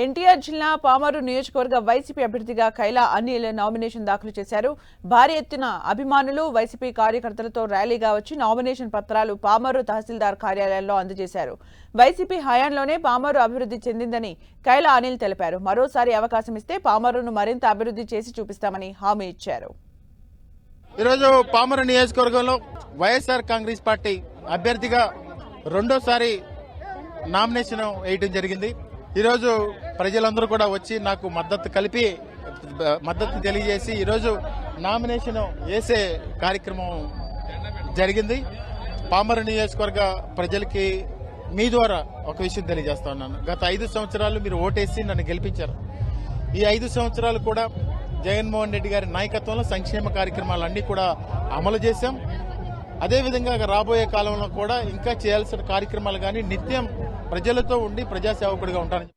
ఎన్టీఆర్ జిల్లా పామరు నియోజకవర్గ వైసీపీ అభ్యర్థిగా కైలా అనిల్ నామినేషన్ దాఖలు చేశారు. భారీ ఎత్తున అభిమానులు వైసీపీ కార్యకర్తలతో ర్యాలీగా వచ్చి నామినేషన్ పత్రాలు పామరు తహసీల్దార్ కార్యాలయంలో అందజేశారు. వైసీపీ హయాంలోనే పామరు అభివృద్ధి చెందిందని కైలా అనిల్ తెలిపారు. మరోసారి అవకాశం ఇస్తే పామరును మరింత అభివృద్ధి చేసి చూపిస్తామని హామీ ఇచ్చారు. ఈరోజు పామరు నియోజకవర్గంలో వైఎస్ఆర్ కాంగ్రెస్ పార్టీ అభ్యర్థిగా రెండోసారి నామినేషన్ వేయడం జరిగింది. ఈరోజు ప్రజలందరూ కూడా వచ్చి నాకు మద్దతు కలిపి మద్దతు తెలియజేసి ఈరోజు నామినేషన్ వేసే కార్యక్రమం జరిగింది. పామర నియోజకవర్గ ప్రజలకి మీ ద్వారా ఒక విషయం తెలియజేస్తా ఉన్నాను. గత ఐదు సంవత్సరాలు మీరు ఓటేసి నన్ను గెలిపించారు. ఈ ఐదు సంవత్సరాలు కూడా జగన్మోహన్ రెడ్డి గారి నాయకత్వంలో సంక్షేమ కార్యక్రమాలు అన్నీ కూడా అమలు చేశాం. అదేవిధంగా రాబోయే కాలంలో కూడా ఇంకా చేయాల్సిన కార్యక్రమాలు కానీ నిత్యం ప్రజలతో ఉండి ప్రజాసేవకుడిగా ఉంటానని